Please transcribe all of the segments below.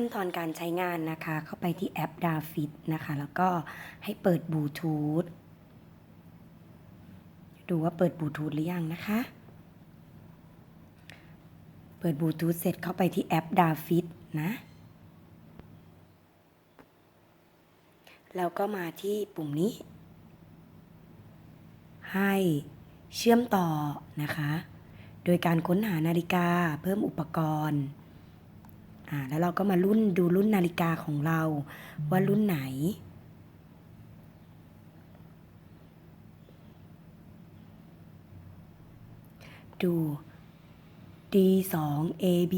ขั้นตอนการใช้งานนะคะ เข้าไปที่แอป d a f i t นะคะ แล้วก็ให้เปิดบลูทูธดูว่าเปิดบลูทูธหรือยังนะคะ เปิดบลูทูธเสร็จเข้าไปที่แอป d a f i t นะ แล้วก็มาที่ปุ่มนี้ ให้เชื่อมต่อนะคะ โดยการค้นหานาฬิกาเพิ่มอุปกรณ์ อ่าแล้วเราก็มารุ่นดูรุ่นนาฬิกาของเราว่ารุ่นไหน ดู D2 AB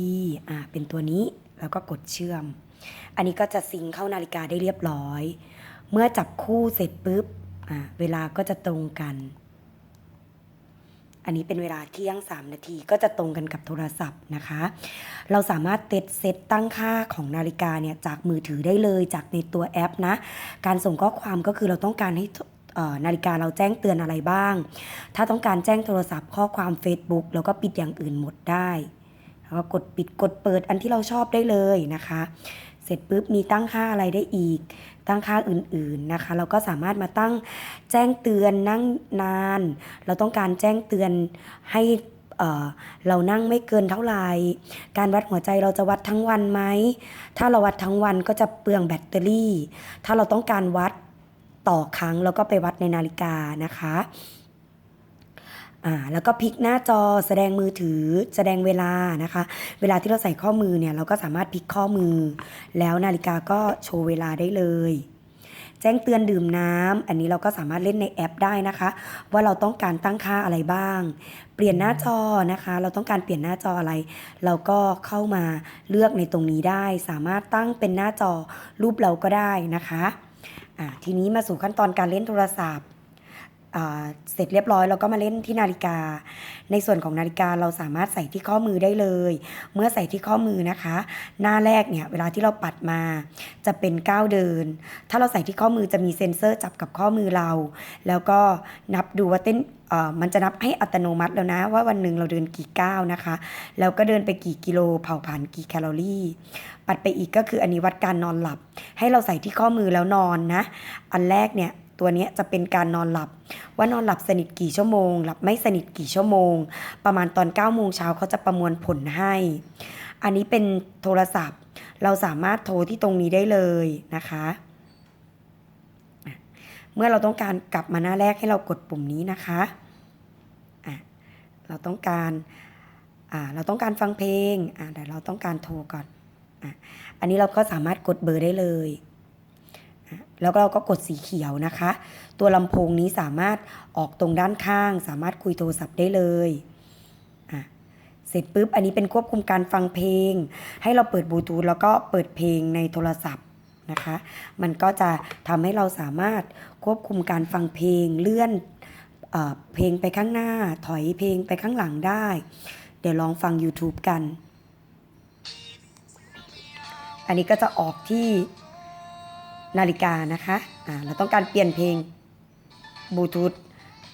อ่าเป็นตัวนี้แล้วก็กดเชื่อม อันนี้ก็จะซิงเข้านาฬิกาได้เรียบร้อย เมื่อจับคู่เสร็จปุ๊บอ่าเวลาก็จะตรงกัน อันนี้เป็นเวลาเที่ยง 3 นาทีก็จะตรงกันกับโทรศัพท์นะคะ เราสามารถเต็ดเซตตั้งค่าของนาฬิกาเนี่ยจากมือถือได้เลยจากในตัวแอปนะ การส่งข้อความก็คือเราต้องการให้นาฬิกาเราแจ้งเตือนอะไรบ้าง ถ้าต้องการแจ้งโทรศัพท์ข้อความ Facebook แล้วก็ปิดอย่างอื่นหมดได้แล้วก็กดปิดกดเปิดอันที่เราชอบได้เลยนะคะ เสร็จปุ๊บมีตั้งค่าอะไรได้อีก ตั้งค่าอื่นๆนะคะ เราก็สามารถมาตั้งแจ้งเตือนนั่งนาน เราต้องการแจ้งเตือนให้เรานั่งไม่เกินเท่าไหร่ การวัดหัวใจเราจะวัดทั้งวันไหม ถ้าเราวัดทั้งวันก็จะเปลืองแบตเตอรี่ ถ้าเราต้องการวัดต่อครั้งเราก็ไปวัดในนาฬิกานะคะ อ่าแล้วก็พลิกหน้าจอแสดงมือถือแสดงเวลานะคะ เวลาที่เราใส่ข้อมือเนี่ยเราก็สามารถพลิกข้อมือ แล้วนาฬิกาก็โชว์เวลาได้เลย แจ้งเตือนดื่มน้ำอันนี้เราก็สามารถเล่นในแอปได้นะคะ ว่าเราต้องการตั้งค่าอะไรบ้าง เปลี่ยนหน้าจอนะคะ เราต้องการเปลี่ยนหน้าจออะไร เราก็เข้ามาเลือกในตรงนี้ได้ สามารถตั้งเป็นหน้าจอรูปเราก็ได้นะคะอ่าทีนี้มาสู่ขั้นตอนการเล่นโทรศัพท์ เสร็จเรียบร้อยเราก็มาเล่นที่นาฬิกา ในส่วนของนาฬิกาเราสามารถใส่ที่ข้อมือได้เลย เมื่อใส่ที่ข้อมือนะคะ หน้าแรกเนี่ยเวลาที่เราปัดมาจะเป็นก้าวเดิน ถ้าเราใส่ที่ข้อมือจะมีเซ็นเซอร์จับกับข้อมือเรา แล้วก็นับดูว่าเต้นมันจะนับให้อัตโนมัติแล้วนะ ว่าวันหนึ่งเราเดินกี่ก้าวนะคะ แล้วก็เดินไปกี่กิโลเผาผลาญกี่แคลอรี่ ปัดไปอีกก็คืออันนี้วัดการนอนหลับ ให้เราใส่ที่ข้อมือแล้วนอนนะ อันแรกเนี่ย ตัวนี้จะเป็นการนอนหลับ ว่านอนหลับสนิทกี่ชั่วโมง หลับไม่สนิทกี่ชั่วโมง ประมาณตอน9ก้าโมงเช้าเขาจะประมวลผลให้ อันนี้เป็นโทรศัพท์ เราสามารถโทรที่ตรงนี้ได้เลยนะคะ เมื่อเราต้องการกลับมาหน้าแรกให้เรากดปุ่มนี้นะคะอะเราต้องการอ่าเราต้องการฟังเพลงอ่าแต่เราต้องการโทรก่อนอะอันนี้เราก็สามารถกดเบอร์ได้เลย แล้วเราก็กดสีเขียวนะคะ ตัวลำโพงนี้สามารถออกตรงด้านข้าง สามารถคุยโทรศัพท์ได้เลยเสร็จปุ๊บ อันนี้เป็นควบคุมการฟังเพลง ให้เราเปิดบลูทูธแล้วก็เปิดเพลงในโทรศัพท์นะคะ มันก็จะทำให้เราสามารถควบคุมการฟังเพลงเลื่อนเอเพลงไปข้างหน้า ถอยเพลงไปข้างหลังได้ เดี๋ยวลองฟัง YouTube กัน อันนี้ก็จะออกที่ นาฬิกานะคะอ่าเราต้องการเปลี่ยนเพลงบลูทูธ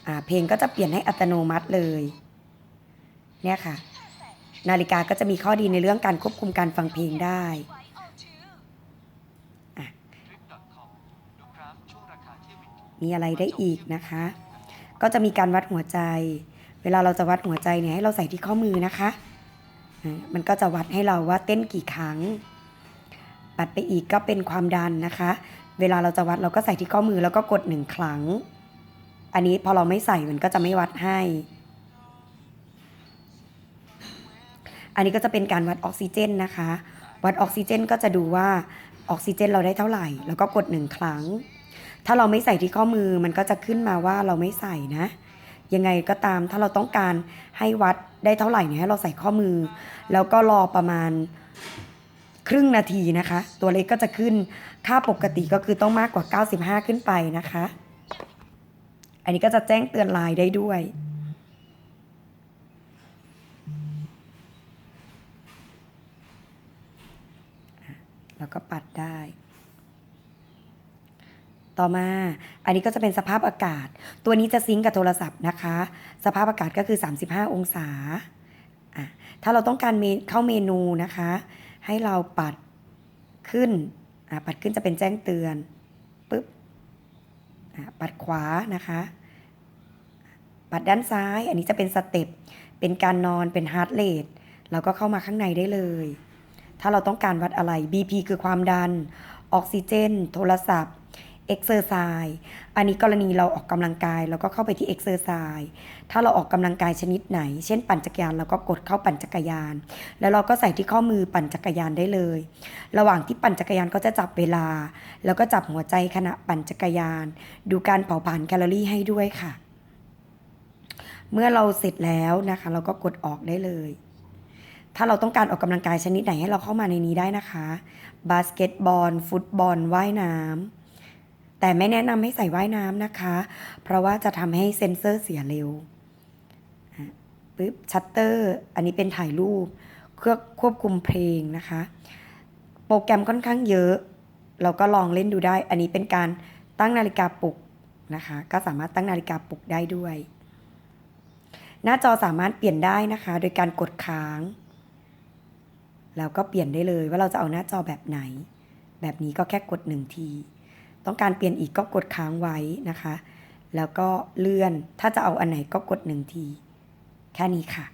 อ่าเพลงก็จะเปลี่ยนให้อัตโนมัติเลยเนี่ยค่ะ นาฬิกาก็จะมีข้อดีในเรื่องการควบคุมการฟังเพลงได้มีอะไรได้อีกนะคะ ก็จะมีการวัดหัวใจ เวลาเราจะวัดหัวใจเนี่ยให้เราใส่ที่ข้อมือนะคะ มันก็จะวัดให้เราว่าเต้นกี่ครั้ง ปัดไปอีกก็เป็นความดันนะคะ เวลาเราจะวัดเราก็ใส่ที่ข้อมือแล้วก็กดหนึ่งครั้ง อันนี้พอเราไม่ใส่มันก็จะไม่วัดให้ อันนี้ก็จะเป็นการวัดออกซิเจนนะคะ วัดออกซิเจนก็จะดูว่าออกซิเจนเราได้เท่าไหร่ แล้วก็กดหนึ่งครั้ง ถ้าเราไม่ใส่ที่ข้อมือมันก็จะขึ้นมาว่าเราไม่ใส่นะ ยังไงก็ตามถ้าเราต้องการให้วัดได้เท่าไหร่เนี่ยให้เราใส่ข้อมือ แล้วก็รอประมาณ ครึ่งนาทีนะคะ ตัวเลขก็จะขึ้นค่าปกติก็คือต้องมากกว่า 95 ขึ้นไปนะคะ อันนี้ก็จะแจ้งเตือนไลน์ได้ด้วยแล้วก็ปัดได้ ต่อมา อันนี้ก็จะเป็นสภาพอากาศ ตัวนี้จะซิงกับโทรศัพท์นะคะ สภาพอากาศก็คือ 35 องศาอะถ้าเราต้องการเเข้าเมนูนะคะ ให้เราปัดขึ้นอ่าปัดขึ้นจะเป็นแจ้งเตือนปุ๊บอ่าปัดขวานะคะ ปัดด้านซ้าย อันนี้จะเป็นสเต็ปเป็นการนอนเป็นฮาร์ดเรทเราก็เข้ามาข้างในได้เลย ถ้าเราต้องการวัดอะไร BP คือความดัน ออกซิเจน โทรศัพท์ เอ็กเซอร์ไซส์อันนี้กรณีเราออกกำลังกายเราก็เข้าไปที่เอ็กเซอร์ไซส์ถ้าเราออกกำลังกายชนิดไหน เช่นปั่นจักรยานเราก็กดเข้าปั่นจักรยาน แล้วเราก็ใส่ที่ข้อมือปั่นจักรยานได้เลย ระหว่างที่ปั่นจักรยานก็จะจับเวลา แล้วก็จับหัวใจขณะปั่นจักรยาน ดูการเผาผลาญแคลอรี่ให้ด้วยค่ะ เมื่อเราเสร็จแล้วนะคะ เราก็กดออกได้เลยถ้าเราต้องการออกกำลังกายชนิดไหนให้เราเข้ามาในนี้ได้นะคะ บาสเกตบอล ฟุตบอล ว่ายน้ำ แต่ไม่แนะนำให้ใส่ว่ายน้ำนะคะ เพราะว่าจะทำให้เซ็นเซอร์เสียเร็วปึ๊บชัตเตอร์อันนี้เป็นถ่ายรูปเครื่องควบคุมเพลงนะคะ โปรแกรมค่อนข้างเยอะ เราก็ลองเล่นดูได้ อันนี้เป็นการตั้งนาฬิกาปลุกนะคะ ก็สามารถตั้งนาฬิกาปลุกได้ด้วย หน้าจอสามารถเปลี่ยนได้นะคะ โดยการกดค้าง แล้วก็เปลี่ยนได้เลยว่าเราจะเอาหน้าจอแบบไหน แบบนี้ก็แค่กดหนึ่งที ต้องการเปลี่ยนอีกก็กดค้างไว้นะคะ แล้วก็เลื่อน ถ้าจะเอาอันไหนก็กดหนึ่งที แค่นี้ค่ะ